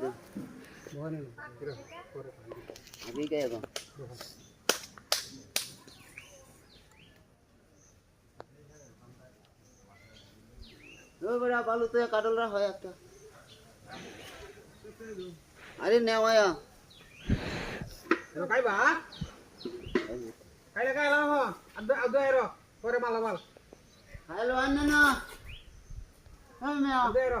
তো अभी क्या है ও বড়া বালু তো কাটলরা হয় একটা আরে নেওয়া খাইবা খাইলে খাইলা হ আদু আদু এরো পরে মালামাল হ্যালো আন্না না হ্যাঁ মেয়া আদু এরো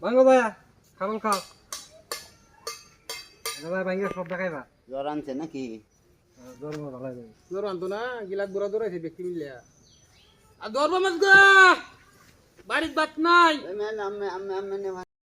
ঘুরবে ভাইয়া খাবল খাও। দাদা ভাঙ্গে সব দেখাইবা। জ্বর আনছে নাকি? জ্বর ভালো যাবে জ্বর আনতো না গিলাক বুড়া দৌড়াইছে ব্যক্তি মিলিয়া আর দৌড়বা মাছ গা! বাড়ির বাত নাই। আমি আমি আমি আমি